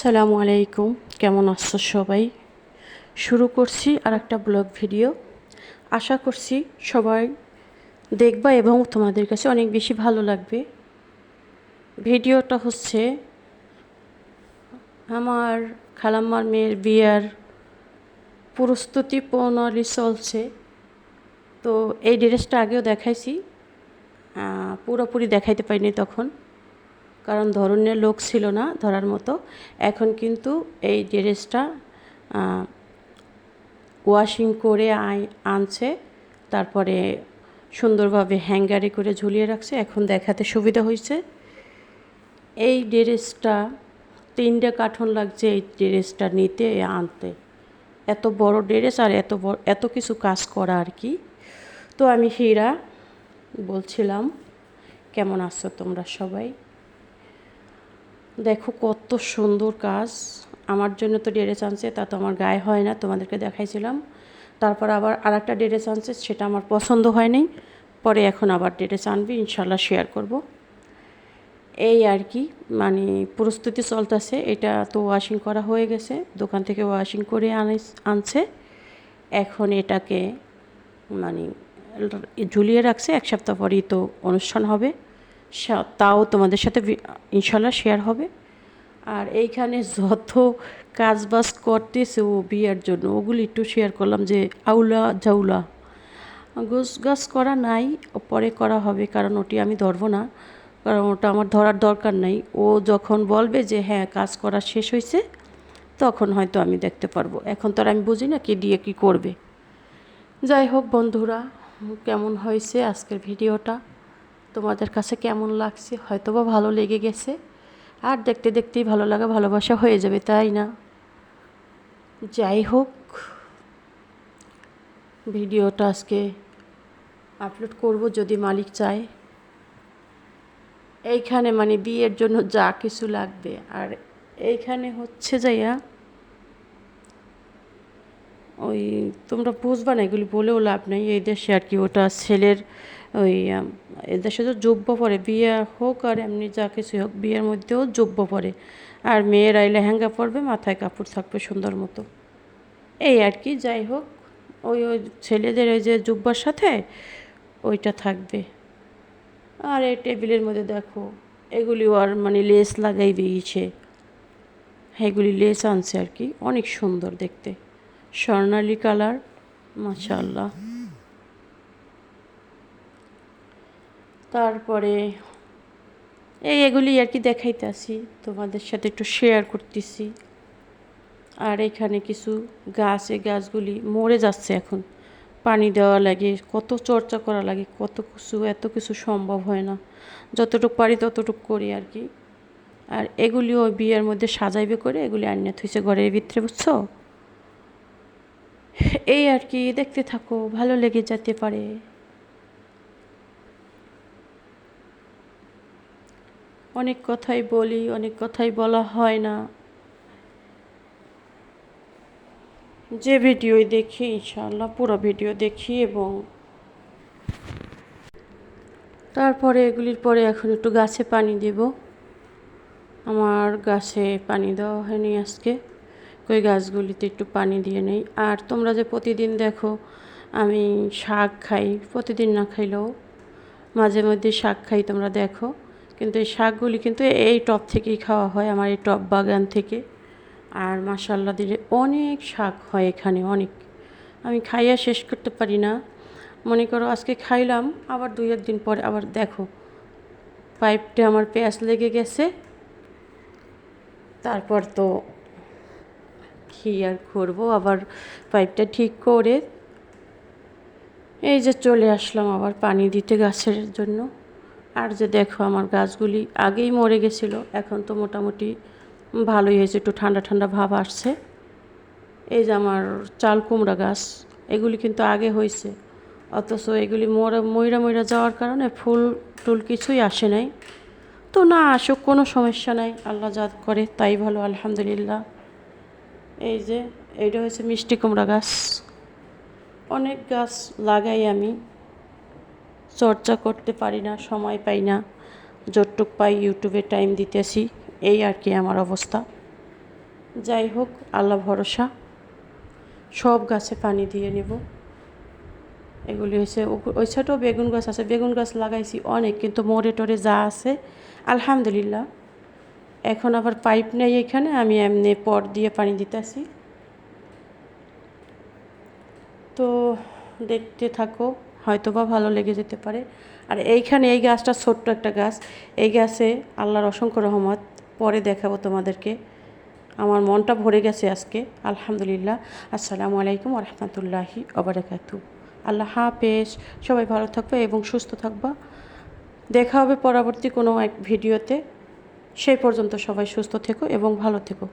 আসসালামু আলাইকুম। কেমন আছো সবাই? শুরু করছি আর একটা ব্লগ ভিডিও। আশা করছি সবাই দেখবা এবং তোমাদের কাছে অনেক বেশি ভালো লাগবে। ভিডিওটা হচ্ছে আমার খালাম্মার মেয়ের বিয়ার প্রস্তুতি প্রণালী চলছে। তো এই ড্রেসটা আগেও দেখাইছি পুরোপুরি দেখাইতে পারিনি তখন। কারণ ধরনের লোক ছিল না ধরার মতো। এখন কিন্তু এই ড্রেসটা ওয়াশিং করে আই, আনছে, তারপরে সুন্দরভাবে হ্যাঙ্গারে করে ঝুলিয়ে রাখছে, এখন দেখাতে সুবিধা হয়েছে। এই ড্রেসটা, তিনটে কাঠন লাগছে এই ড্রেসটা নিতে, আনতে। এত বড় ড্রেস আর এত বড় এত কিছু কাজ করা আর কি। তো আমি হীরা বলছিলাম, কেমন আছো তোমরা সবাই? দেখো কত সুন্দর কাজ। আমার জন্য তো ড্রেস আনছে তা তো আমার গায়ে হয় না, তোমাদেরকে দেখাইছিলাম। তারপর আবার আর একটা ড্রেস আনছে সেটা আমার পছন্দ হয়নি। পরে এখন আবার ড্রেস আনবি ইনশাল্লাহ শেয়ার করব। এই আর কি মানে প্রস্তুতি চলতেছে, এটা তো ওয়াশিং করা হয়ে গেছে, দোকান থেকে ওয়াশিং করে আনে আনছে। এখন এটাকে মানে ঝুলিয়ে রাখছে, এক সপ্তাহ পরেই তো অনুষ্ঠান হবে। তাও তোমাদের সাথে ইনশাল্লাহ শেয়ার হবে। আর এইখানে যত কাজ বাজ করতেছে ও বিয়ের জন্য, ওগুলি একটু শেয়ার করলাম যে আউলা জাউলা। গোস গাছ করা নাই, পরে করা হবে, কারণ ওটি আমি ধরবো না, কারণ ওটা আমার ধরার দরকার নাই। ও যখন বলবে যে হ্যাঁ কাজ করা শেষ হয়েছে তখন হয়তো আমি দেখতে পারব। এখন তো আর আমি বুঝি না কি দিয়ে কি করবে। যাই হোক বন্ধুরা, কেমন হয়েছে আজকের ভিডিওটা? তোমাদের কাছে কেমন লাগছে? হয়তো বা ভালো লেগে গেছে। আর দেখতে দেখতেই ভালো লাগা, ভালোবাসা হয়ে যাবে, তাই না? যাই হোক ভিডিওটা আজকে আপলোড করব যদি মালিক চায়। এইখানে মানে বিয়ের জন্য যা কিছু লাগবে। আর এইখানে হচ্ছে যাইয়া ওই তোমরা বুঝবা না, এগুলি বলেও লাভ নেই। এই দেশে আর কি ওটা ছেলের ওই আম, এ দেশে তো যোগ্য পড়ে বিয়ে হোক আর এমনি যা কিছু হোক বিয়ের মধ্যেও যোগ্য পড়ে আর মেয়েরাই লেহেঙ্গা পরবে মাথায় কাপড় থাকবে সুন্দর মতো। এই আর কি যাই হোক ওই ওই ছেলেদের ওই যে জুব্বার সাথে ওইটা থাকবে। আর এই টেবিলের মধ্যে দেখো এগুলি আর মানে লেস লাগাই দিয়েছে। এগুলি লেস আনছে আর কি অনেক সুন্দর দেখতে। স্বর্ণালী কালার মাশাল্লাহ তারপরে এই এগুলি আর কি দেখাইতেছি তোমাদের সাথে একটু শেয়ার করতেছি। আর এখানে কিছু গাছ, এই গাছগুলি মরে যাচ্ছে এখন। পানি দেওয়া লাগে, কত চর্চা করা লাগে, কত কিছু, এত কিছু সম্ভব হয় না। যতটুকু পারি ততটুকু করি আর কি। আর এগুলি ওই বিয়ের মধ্যে সাজাইবে করে এগুলি আনিয়ে থুইছে ঘরের ভিতরে, বুঝছ? এই আর কি, দেখতে থাকো, ভালো লেগে যেতে পারে। অনেক কথাই বলি, অনেক কথাই বলা হয় না। যে ভিডিওই দেখি, ইনশাআল্লাহ পুরো ভিডিও দেখি এবং তারপরে এগুলির পরে এখন একটু গাছে পানি দেব। আমার গাছে পানি দেওয়া হয়নি আজকে। কই গাছগুলিতে একটু পানি দিয়ে নেই। আর তোমরা যে প্রতিদিন দেখো, আমি শাক খাই, প্রতিদিন না খাইলেও মাঝে মধ্যে শাক খাই তোমরা দেখো। কিন্তু এই শাকগুলি কিন্তু এই টব থেকেই খাওয়া হয়, আমার এই টব বাগান থেকে। আর মাসাল্লা দিলে অনেক শাক হয় এখানে, অনেক। আমি খাইয়া শেষ করতে পারি না। মনে করো আজকে খাইলাম, আবার দুই একদিন পরে আবার দেখো, পাইপটা আমার পেঁয়াজ লেগে গেছে। তারপর তো কী আর করব, আবার পাইপটা ঠিক করে এই যে চলে আসলাম আবার পানি দিতে গাছের জন্য। আর যে দেখো আমার গাছগুলি আগেই মরে গেছিল, এখন তো মোটামুটি ভালোই হয়েছে, একটু ঠান্ডা ঠান্ডা ভাব আসছে। এই যে আমার চাল কুমড়া গাছ, এগুলি কিন্তু আগে হয়েছে, অথচ এগুলি মরা ময়রা ময়রা যাওয়ার কারণে ফুল টুল কিছুই আসে নাই। তো না আসুক, কোনো সমস্যা নাই, আল্লাহ যা করে তাই ভালো, আলহামদুলিল্লাহ। এই যে, এইটা হয়েছে মিষ্টি কুমড়া গাছ। অনেক গাছ লাগাই আমি। চর্চা করতে পারি না, সময় পাই না। যতটুক পাই ইউটিউবে টাইম দিতেছি, এই আর কি আমার অবস্থা। যাই হোক, আল্লাহ ভরসা। সব গাছে পানি দিয়ে নেব। এগুলি হয়েছে ওই সাইডেও বেগুন গাছ আছে, বেগুন গাছ লাগাইছি অনেক, কিন্তু মোড়ে টোরে যা আছে, আলহামদুলিল্লাহ। এখন আবার পাইপ নেই এখানে, আমি এমনি পট দিয়ে পানি দিতেছি। তো দেখতে থাকো হয়তো বা ভালো লেগে যেতে পারে। আর এইখানে এই গাছটা ছোট্ট একটা গাছ। এই গাছে আল্লাহর অসংখ্য রহমত। পরে দেখাবো তোমাদেরকে। আমার মনটা ভরে গেছে আজকে। আলহামদুলিল্লাহ। আসসালামু আলাইকুম রহমতুল্লাহি অবরাকাতু আল্লাহ হাফেজ। সবাই ভালো থাকবে এবং সুস্থ থাকবা। দেখা হবে পরবর্তী কোনো এক ভিডিওতে। সেই পর্যন্ত সবাই সুস্থ থেকো এবং ভালো থেকো।